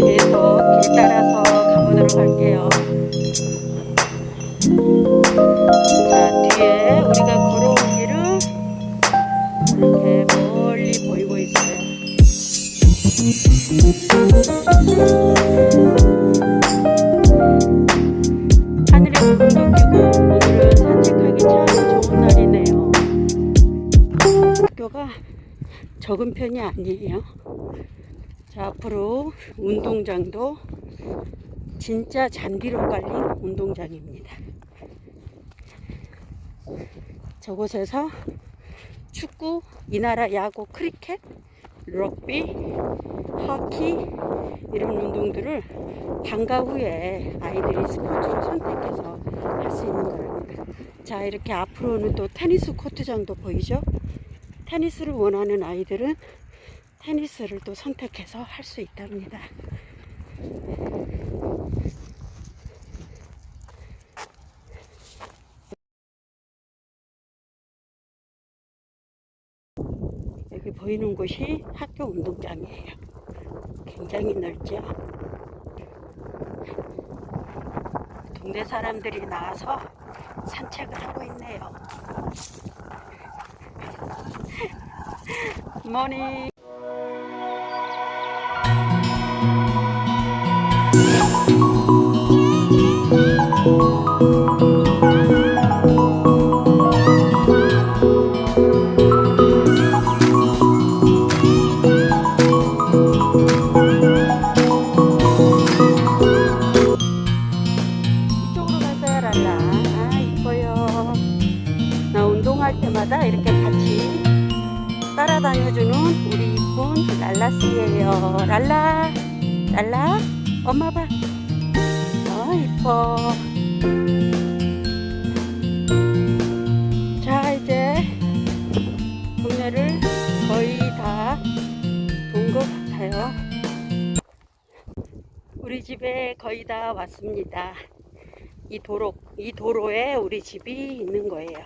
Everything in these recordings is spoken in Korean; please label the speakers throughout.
Speaker 1: 계속 길 따라서 가보도록 할게요. 자, 뒤에 우리가 걸어온 길은 이렇게 멀리 보이고 있어요. 하늘에 구름도 끼고 오늘은 산책하기 참 좋은. 학교가 적은 편이 아니에요. 자, 앞으로 운동장도 진짜 잔디로 깔린 운동장입니다. 저곳에서 축구, 이 나라 야구, 크리켓, 럭비, 하키 이런 운동들을 방과 후에 아이들이 스포츠로 선택해서 할 수 있는 거랍니다. 자, 이렇게 앞으로는 또 테니스 코트장도 보이죠? 테니스를 원하는 아이들은 테니스를 또 선택해서 할 수 있답니다. 여기 보이는 곳이 학교 운동장이에요. 굉장히 넓죠? 동네 사람들이 나와서 산책을 하고 있네요. 머니 이쪽으로 가세요 랄라. 아 이뻐요. 나 운동할 때마다 이렇게 따라다녀주는 우리 이쁜 랄라씨예요. 랄라 랄라 엄마 봐. 어, 이뻐. 자 이제 동네를 거의 다 본 것 같아요. 우리 집에 거의 다 왔습니다. 이 도로 이 도로에 우리 집이 있는 거예요.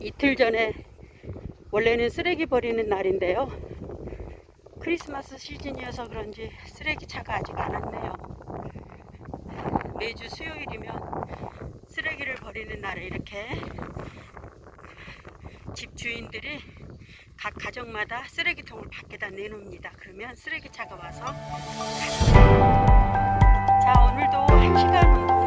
Speaker 1: 이틀 전에 원래는 쓰레기 버리는 날인데요. 크리스마스 시즌이어서 그런지 쓰레기 차가 아직 안 왔네요. 매주 수요일이면 쓰레기를 버리는 날에 이렇게 집 주인들이 각 가정마다 쓰레기통을 밖에다 내놓습니다. 그러면 쓰레기 차가 와서 자 오늘도 한 시간 운동